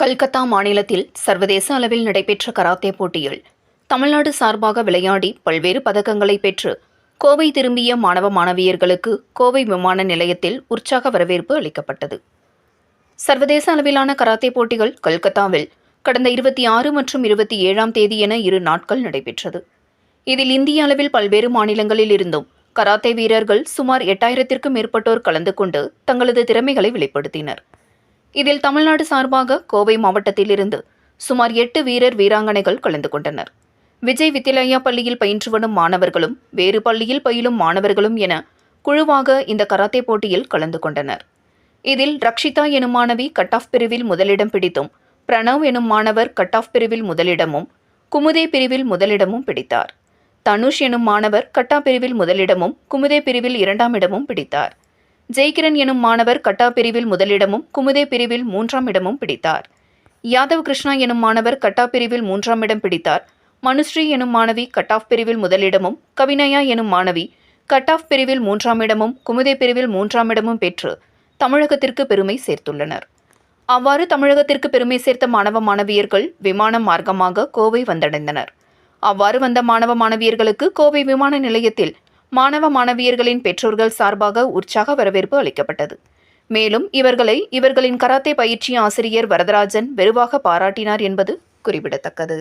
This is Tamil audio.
கல்கத்தா மாநிலத்தில் சர்வதேச அளவில் நடைபெற்ற கராத்தே போட்டியில் தமிழ்நாடு சார்பாக விளையாடி பல்வேறு பதக்கங்களை பெற்று கோவை திரும்பிய மாணவ மாணவியர்களுக்கு கோவை விமான நிலையத்தில் உற்சாக வரவேற்பு அளிக்கப்பட்டது. சர்வதேச அளவிலான கராத்தே போட்டிகள் கல்கத்தாவில் கடந்த இருபத்தி ஆறு மற்றும் இருபத்தி ஏழாம் தேதி என இரு நாட்கள் நடைபெற்றது. இதில் இந்திய அளவில் பல்வேறு மாநிலங்களில் இருந்தும் கராத்தே வீரர்கள் சுமார் எட்டாயிரத்திற்கும் மேற்பட்டோர் கலந்து கொண்டு தங்களது திறமைகளை வெளிப்படுத்தினர். இதில் தமிழ்நாடு சார்பாக கோவை மாவட்டத்திலிருந்து சுமார் எட்டு வீரர் வீராங்கனைகள் கலந்து கொண்டனர். விஜய் வித்யாலயா பள்ளியில் பயின்று வரும் மாணவர்களும் வேறு பள்ளியில் பயிலும் மாணவர்களும் என குழுவாக இந்த கராத்தே போட்டியில் கலந்து கொண்டனர். இதில் ரக்ஷிதா எனும் மாணவி கட் ஆஃப் பிரிவில் முதலிடம் பிடித்தும் பிரணவ் எனும் மாணவர் கட் ஆஃப் பிரிவில் முதலிடமும் குமுதே பிரிவில் முதலிடமும் பிடித்தார். தனுஷ் எனும் மாணவர் கட்டா பிரிவில் முதலிடமும் குமுதே பிரிவில் இரண்டாம் இடமும் பிடித்தார். ஜெய்கிரண் எனும் மாணவர் கட்டா பிரிவில் முதலிடமும் குமுதே பிரிவில் மூன்றாம் இடமும் பிடித்தார். யாதவ் கிருஷ்ணா எனும் மாணவர் கட்டா பிரிவில் மூன்றாம் இடம் பிடித்தார். மனுஸ்ரீ எனும் மாணவி கட் ஆஃப் பிரிவில் முதலிடமும் கவினயா எனும் மாணவி கட் ஆஃப் பிரிவில் மூன்றாம் இடமும் குமுதே பிரிவில் மூன்றாம் இடமும் பெற்று தமிழகத்திற்கு பெருமை சேர்த்துள்ளனர். அவ்வாறு தமிழகத்திற்கு பெருமை சேர்த்த மாணவ மாணவியர்கள் விமானம் மார்க்கமாக கோவை வந்தடைந்தனர். அவ்வாறு வந்த மாணவ மாணவியர்களுக்கு கோவை விமான நிலையத்தில் மாணவ மாணவியர்களின் பெற்றோர்கள் சார்பாக உற்சாக வரவேற்பு அளிக்கப்பட்டது. மேலும் இவர்களை இவர்களின் கராத்தே பயிற்சி ஆசிரியர் வரதராஜன் வெறுவாக பாராட்டினார் என்பது குறிப்பிடத்தக்கது.